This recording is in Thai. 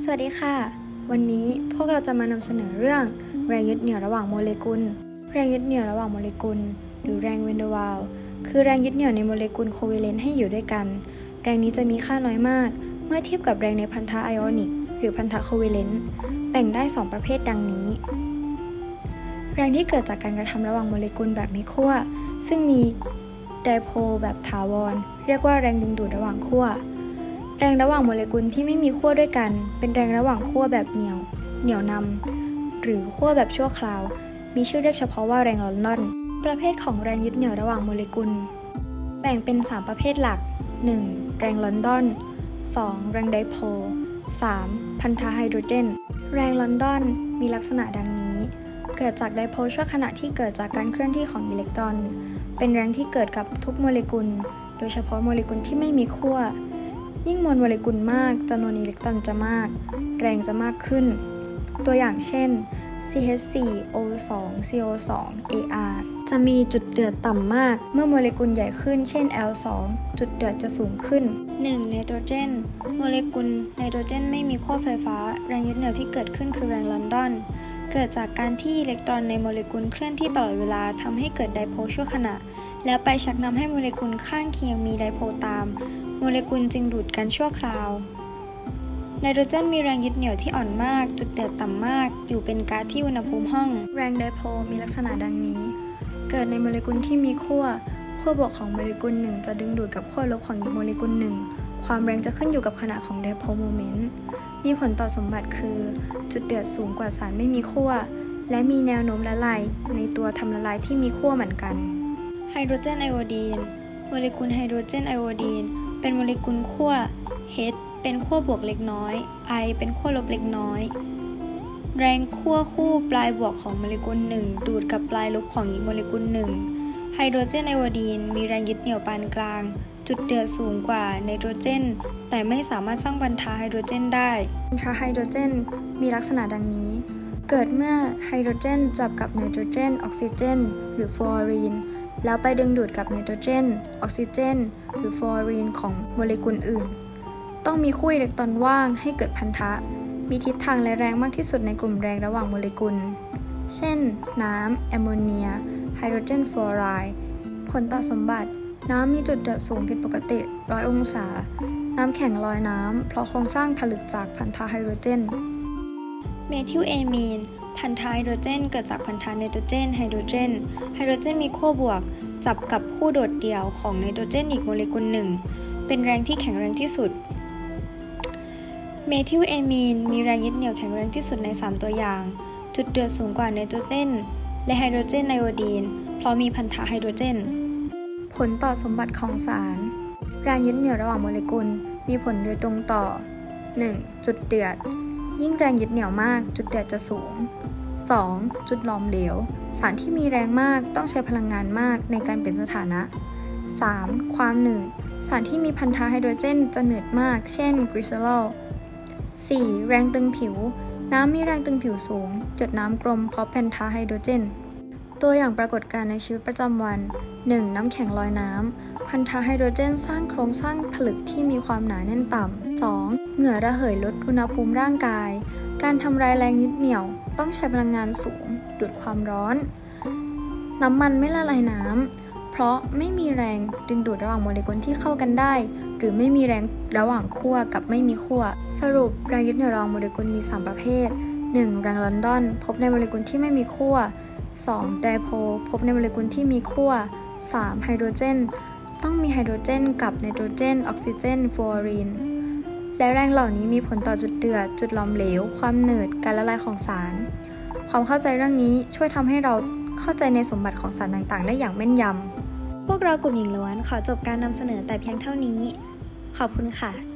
สวัสดีค่ะ วันนี้พวกเราจะมานำเสนอเรื่องแรงยึดเหนี่ยวระหว่างโมเลกุล แรงยึดเหนี่ยวระหว่างโมเลกุล หรือแรงเวนเดอร์วาลคือแรงยึดเหนี่ยวในโมเลกุลโคเวเลนต์ให้อยู่ด้วยกัน แรงนี้จะมีค่าน้อยมาก เมื่อเทียบกับแรงในพันธะไอออนิก หรือพันธะโคเวเลนต์แบ่งได้ 2 ประเภทดังนี้ แรงที่เกิดจากการกระทำระหว่างโมเลกุลแบบไมีขั้วซึ่งมีไดโพลแบบถาวร เรียกว่าแรงดึงดูดระหว่างขั้ว แรงระหว่างโมเลกุลที่ไม่มีขั้วด้วยกัน เป็นแรงระหว่างขั้วแบบเหนียว เหนียวนำหรือขั้วแบบชั่วคราว มีชื่อเรียกเฉพาะว่าแรงลอนดอน ประเภทของแรงยึดเหนี่ยวระหว่างโมเลกุล แบ่งเป็น 3 ประเภทหลัก 1. แรงลอนดอน 2. แรงไดโพล 3. พันธะไฮโดรเจน แรงลอนดอนมีลักษณะดังนี้ เกิดจากไดโพลชั่วขณะที่เกิดจากการเคลื่อนที่ของอิเล็กตรอน เป็นแรงที่เกิดกับทุกโมเลกุล โดยเฉพาะโมเลกุลที่ไม่มีขั้ว ยิ่งมวลโมเลกุลมากจำนวนอิเล็กตรอนจะมาก แรงจะมากขึ้น ตัวอย่างเช่น CH4O2 CO2 Ar จะมีจุดเดือดต่ำมาก เมื่อโมเลกุลใหญ่ขึ้น เช่น L2 จุดเดือดจะสูงขึ้น 1. ไนโตรเจน โมเลกุลไนโตรเจนไม่มีขั้วไฟฟ้า แรงยึดเหนี่ยวที่เกิดขึ้นคือแรงลอนดอน เกิดจากการที่อิเล็กตรอนในโมเลกุลเคลื่อนที่ตลอดเวลาทำให้เกิดไดโพลชั่วขณะ แล้วไปชักนำให้โมเลกุลข้างเคียงมีไดโพลตาม โมเลกุลจึงดูดกันชั่วคราว ไนโตรเจนมีแรงยึดเหนี่ยวที่อ่อนมาก จุดเดือดต่ำมาก อยู่เป็นก๊าซที่อุณหภูมิห้อง แรงไดโพลมีลักษณะดังนี้ เกิดในโมเลกุลที่มีขั้ว ขั้วบวกของโมเลกุลหนึ่งจะดึงดูดกับขั้วลบของอีกโมเลกุลหนึ่ง ความแรงจะขึ้นอยู่กับขนาดของไดโพลโมเมนต์ มีผลต่อสมบัติคือ จุดเดือดสูงกว่าสารไม่มีขั้ว และมีแนวโน้มละลายในตัวทำละลายที่มีขั้วเหมือนกัน ไฮโดรเจนไอโอดีน โมเลกุลไฮโดรเจนไอโอดีน เป็นโมเลกุลขั้ว H เป็นขั้วบวกเล็กน้อย I เป็นขั้วลบเล็กน้อย แรงขั้วคู่ปลายบวกของโมเลกุลหนึ่งดูดกับปลายลบของอีกโมเลกุลหนึ่งไฮโดรเจนไอโอดีนมีแรงยึดเหนี่ยวปานกลาง จุดเดือดสูงกว่าไนโตรเจน แต่ไม่สามารถสร้างบันทาไฮโดรเจนได้บันทาไฮโดรเจนมีลักษณะดังนี้ เกิดเมื่อไฮโดรเจนจับกับไนโตรเจน ออกซิเจน หรือฟลูออรีนแล้วไปดึงดูดกับไนโตรเจน ออกซิเจน หรือฟลูออรีนของโมเลกุลอื่น ต้องมีคู่อิเล็กตรอนว่างให้เกิดพันธะ มีทิศทางและแรงมากที่สุดในกลุ่มแรงระหว่างโมเลกุล เช่น น้ำแอมโมเนีย ไฮโดรเจนฟลูออไรด์ ผลต่อสมบัติ น้ำมีจุดเดือดสูงผิดปกติ100องศา น้ำแข็งลอยน้ำ เพราะโครงสร้างผลึกจากพันธะไฮโดรเจน เมทิลเอมีนพันธะไฮโดรเจน เกิดจากพันธะไนโตรเจนไฮโดรเจน ไฮโดรเจนมีขั้วบวก จับกับคู่โดดเดี่ยวของไนโตรเจนอีกโมเลกุลหนึ่ง เป็นแรงที่แข็งแรงที่สุด เมทิลเอมีนมีแรงยึดเหนี่ยวแข็งแรงที่สุดใน 3 ตัวอย่าง จุดเดือดสูงกว่าไนโตรเจนและไฮโดรเจนไอโอดีน เพราะมีพันธะไฮโดรเจน ผลต่อสมบัติของสาร แรงยึดเหนี่ยวระหว่างโมเลกุล มีผลโดยตรงต่อ 1. จุดเดือด ยิ่งแรงยึดเหนี่ยวมาก จุดเดือดจะสูง 2. จุดหลอมเหลว สารที่มีแรงมากต้องใช้พลังงานมากในการเปลี่ยนสถานะ 3. ความหนืด สารที่มีพันธะไฮโดรเจนจะหนืดมาก เช่นกริซ o ล 4. แรงตึงผิว น้ำมีแรงตึงผิวสูง หยดน้ำกลมเพราะพันธะไฮโดรเจน ตัวอย่างปรากฏการณ์ในชีวิตประจำวัน 1. น้ำแข็งลอยน้ำ พันธะไฮโดรเจนสร้างโครงสร้างผลึกที่มีความหนาแน่นต่ำ 2. เหงื่อระเหยลดอุณหภูมิร่างกาย การทำลายแรงยึดเหนี่ยวต้องใช้พลังงานสูง ดูดความร้อน น้ำมันไม่ละลายน้ำ เพราะไม่มีแรงดึงดูดระหว่างโมเลกุลที่เข้ากันได้ หรือไม่มีแรงระหว่างขั้วกับไม่มีขั้ว สรุปแรงยึดเหนี่ยวระหว่างโมเลกุลมี 3 ประเภท 1. แรงลอนดอน พบในโมเลกุลที่ไม่มีขั้ว 2. ไดโพลพบในโมเลกุลที่มีขั้ว 3. ไฮโดรเจน ต้องมีไฮโดรเจน กับไนโตรเจน ออกซิเจนฟลูออรีน และแรงเหล่านี้มีผลต่อจุดเดือด จุดหลอมเหลว ความหนืด การละลายของสาร ความเข้าใจเรื่องนี้ช่วยทำให้เราเข้าใจในสมบัติของสารต่างๆ ได้อย่างแม่นยำพวกเรากลุ่มหญิงล้วนขอจบการนำเสนอแต่เพียงเท่านี้ ขอบคุณค่ะ